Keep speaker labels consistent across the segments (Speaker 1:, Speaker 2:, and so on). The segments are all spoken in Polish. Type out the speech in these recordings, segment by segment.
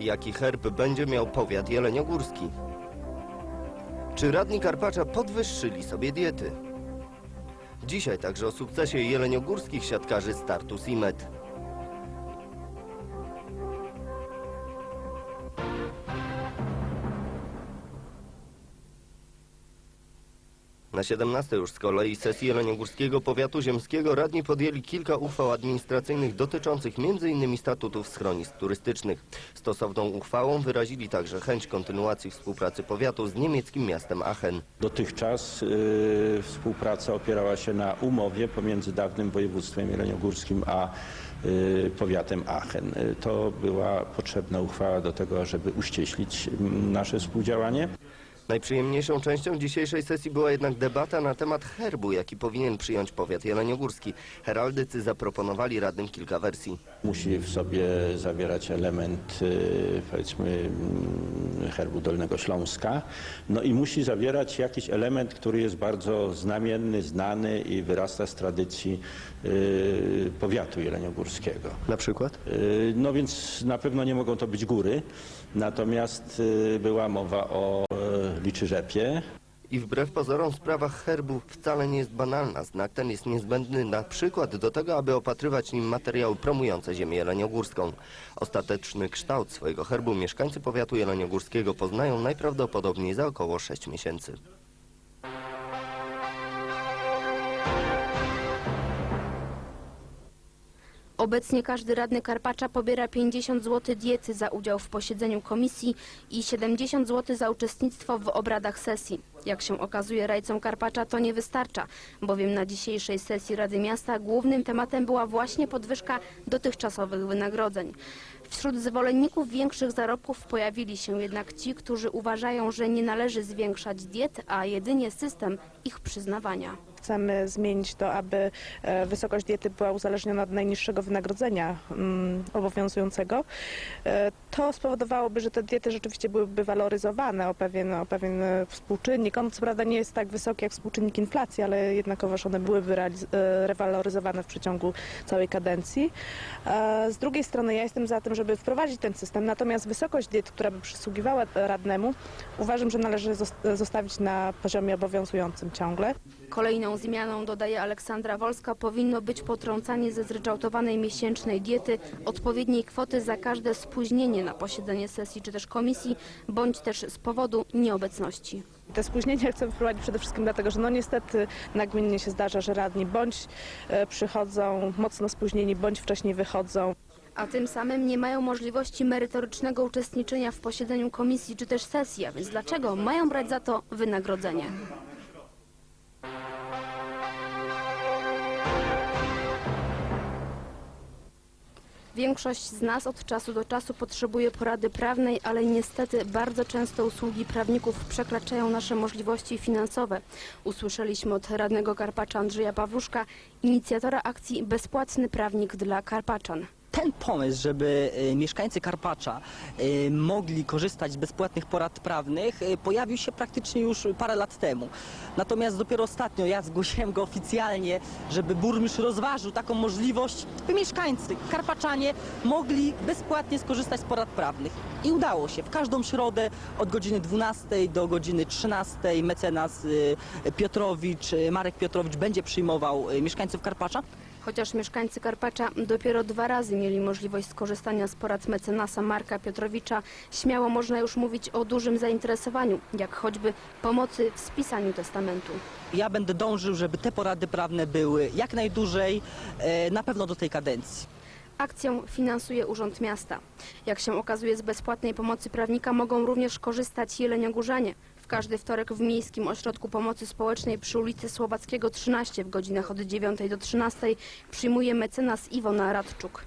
Speaker 1: Jaki herb będzie miał powiat jeleniogórski? Czy radni Karpacza podwyższyli sobie diety? Dzisiaj także o sukcesie jeleniogórskich siatkarzy Startus i Na 17 już z kolei sesji Jeleniogórskiego Powiatu Ziemskiego radni podjęli kilka uchwał administracyjnych dotyczących m.in. statutów schronisk turystycznych. Stosowną uchwałą wyrazili także chęć kontynuacji współpracy powiatu z niemieckim miastem Aachen.
Speaker 2: Dotychczas y, współpraca opierała się na umowie pomiędzy dawnym województwem jeleniogórskim a y, powiatem Aachen. Y, To była potrzebna uchwała do tego, żeby uściślić mm, nasze współdziałanie.
Speaker 1: Najprzyjemniejszą częścią dzisiejszej sesji była jednak debata na temat herbu, jaki powinien przyjąć powiat jeleniogórski. Heraldycy zaproponowali radnym kilka wersji.
Speaker 2: Musi w sobie zawierać element y, powiedzmy mm, herbu Dolnego Śląska. No i musi zawierać jakiś element, który jest bardzo znamienny, znany i wyrasta z tradycji y, powiatu jeleniogórskiego.
Speaker 1: Na przykład?
Speaker 2: Y, No więc na pewno nie mogą to być góry, natomiast była mowa o y, liczyrzepie.
Speaker 1: I wbrew pozorom sprawa herbu wcale nie jest banalna. Znak ten jest niezbędny na przykład do tego, aby opatrywać nim materiały promujące ziemię jeleniogórską. Ostateczny kształt swojego herbu mieszkańcy powiatu jeleniogórskiego poznają najprawdopodobniej za około 6 miesięcy.
Speaker 3: Obecnie każdy radny Karpacza pobiera 50 zł diety za udział w posiedzeniu komisji i 70 zł za uczestnictwo w obradach sesji. Jak się okazuje, rajcom Karpacza to nie wystarcza, bowiem na dzisiejszej sesji Rady Miasta głównym tematem była właśnie podwyżka dotychczasowych wynagrodzeń. Wśród zwolenników większych zarobków pojawili się jednak ci, którzy uważają, że nie należy zwiększać diet, a jedynie system ich przyznawania.
Speaker 4: Chcemy zmienić to, aby e, wysokość diety była uzależniona od najniższego wynagrodzenia mm, obowiązującego. E, To spowodowałoby, że te diety rzeczywiście byłyby waloryzowane o pewien, o pewien e, współczynnik. On co prawda nie jest tak wysoki jak współczynnik inflacji, ale jednakowoż one realiz- e, rewaloryzowane w przeciągu całej kadencji. E, Z drugiej strony ja jestem za tym, żeby wprowadzić ten system, natomiast wysokość diet, która by przysługiwała radnemu, uważam, że należy zos- zostawić na poziomie obowiązującym ciągle.
Speaker 3: Kolejną zmianą, dodaje Aleksandra Wolska, powinno być potrącanie ze zryczałtowanej miesięcznej diety odpowiedniej kwoty za każde spóźnienie na posiedzenie sesji czy też komisji, bądź też z powodu nieobecności.
Speaker 4: Te spóźnienia chcę wprowadzić przede wszystkim dlatego, że no niestety nagminnie się zdarza, że radni bądź e, przychodzą mocno spóźnieni, bądź wcześniej wychodzą.
Speaker 3: A tym samym nie mają możliwości merytorycznego uczestniczenia w posiedzeniu komisji czy też sesji, a więc dlaczego mają brać za to wynagrodzenie? Większość z nas od czasu do czasu potrzebuje porady prawnej, ale niestety bardzo często usługi prawników przekraczają nasze możliwości finansowe. Usłyszeliśmy od radnego Karpacza Andrzeja Pawluszka, inicjatora akcji Bezpłatny Prawnik dla Karpaczan.
Speaker 5: Ten pomysł, żeby y, mieszkańcy Karpacza y, mogli korzystać z bezpłatnych porad prawnych, y, pojawił się praktycznie już parę lat temu. Natomiast dopiero ostatnio ja zgłosiłem go oficjalnie, żeby burmistrz rozważył taką możliwość, by mieszkańcy Karpaczanie mogli bezpłatnie skorzystać z porad prawnych. I udało się. W każdą środę od godziny 12 do godziny 13 mecenas Piotrowicz, Marek Piotrowicz będzie przyjmował mieszkańców Karpacza.
Speaker 3: Chociaż mieszkańcy Karpacza dopiero dwa razy mieli możliwość skorzystania z porad mecenasa Marka Piotrowicza, śmiało można już mówić o dużym zainteresowaniu, jak choćby pomocy w spisaniu testamentu.
Speaker 5: Ja będę dążył, żeby te porady prawne były jak najdłużej, e, na pewno do tej kadencji.
Speaker 3: Akcją finansuje Urząd Miasta. Jak się okazuje, z bezpłatnej pomocy prawnika mogą również korzystać jeleniogórzanie. Każdy wtorek w Miejskim Ośrodku Pomocy Społecznej przy ulicy Słowackiego 13 w godzinach od 9 do 13 przyjmuje mecenas Iwona Radczuk.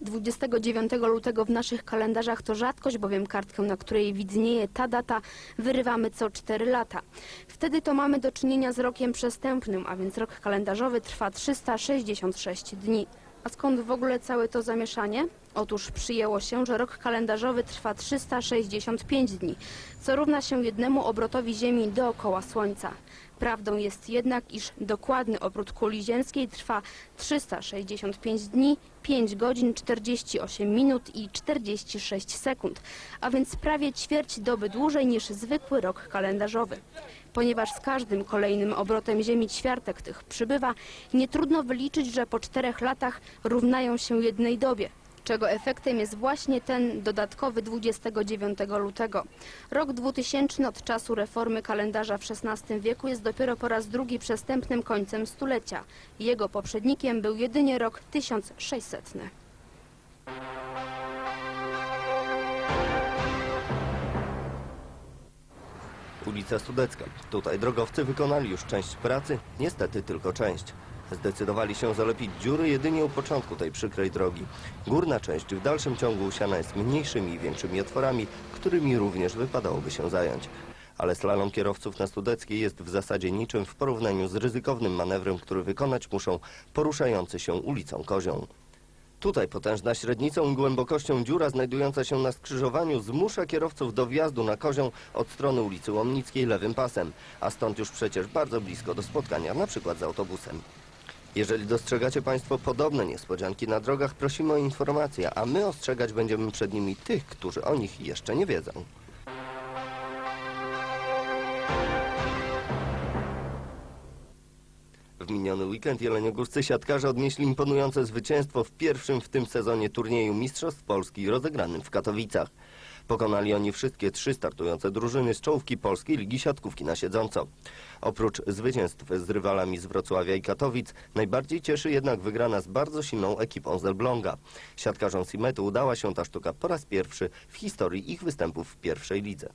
Speaker 3: Dwudziestego 29 lutego w naszych kalendarzach to rzadkość, bowiem kartkę, na której widnieje ta data, wyrywamy co 4 lata. Wtedy to mamy do czynienia z rokiem przestępnym, a więc rok kalendarzowy trwa 366 dni. A skąd w ogóle całe to zamieszanie? Otóż przyjęło się, że rok kalendarzowy trwa 365 dni, co równa się jednemu obrotowi Ziemi dookoła Słońca. Prawdą jest jednak, iż dokładny obrót kuli ziemskiej trwa 365 dni, 5 godzin, 48 minut i 46 sekund, a więc prawie ćwierć doby dłużej niż zwykły rok kalendarzowy. Ponieważ z każdym kolejnym obrotem Ziemi ćwiartek tych przybywa, nie trudno wyliczyć, że po czterech latach równają się jednej dobie czego efektem jest właśnie ten dodatkowy 29 lutego. Rok 2000 od czasu reformy kalendarza w XVI wieku jest dopiero po raz drugi przestępnym końcem stulecia. Jego poprzednikiem był jedynie rok 1600.
Speaker 1: Ulica Sudecka. Tutaj drogowcy wykonali już część pracy, niestety tylko część. Zdecydowali się zalepić dziury jedynie u początku tej przykrej drogi. Górna część w dalszym ciągu usiana jest mniejszymi i większymi otworami, którymi również wypadałoby się zająć. Ale slalom kierowców na Studeckiej jest w zasadzie niczym w porównaniu z ryzykownym manewrem, który wykonać muszą poruszający się ulicą Kozią. Tutaj potężna średnicą i głębokością dziura znajdująca się na skrzyżowaniu zmusza kierowców do wjazdu na kozią od strony ulicy Łomnickiej lewym pasem, a stąd już przecież bardzo blisko do spotkania, na przykład z autobusem. Jeżeli dostrzegacie Państwo podobne niespodzianki na drogach, prosimy o informację, a my ostrzegać będziemy przed nimi tych, którzy o nich jeszcze nie wiedzą. W miniony weekend jeleniogórscy siatkarze odnieśli imponujące zwycięstwo w pierwszym w tym sezonie turnieju Mistrzostw Polski rozegranym w Katowicach. Pokonali oni wszystkie trzy startujące drużyny z czołówki Polskiej Ligi Siatkówki na siedząco. Oprócz zwycięstw z rywalami z Wrocławia i Katowic, najbardziej cieszy jednak wygrana z bardzo silną ekipą z Elbląga. Siatkarzom Simetu udała się ta sztuka po raz pierwszy w historii ich występów w pierwszej lidze.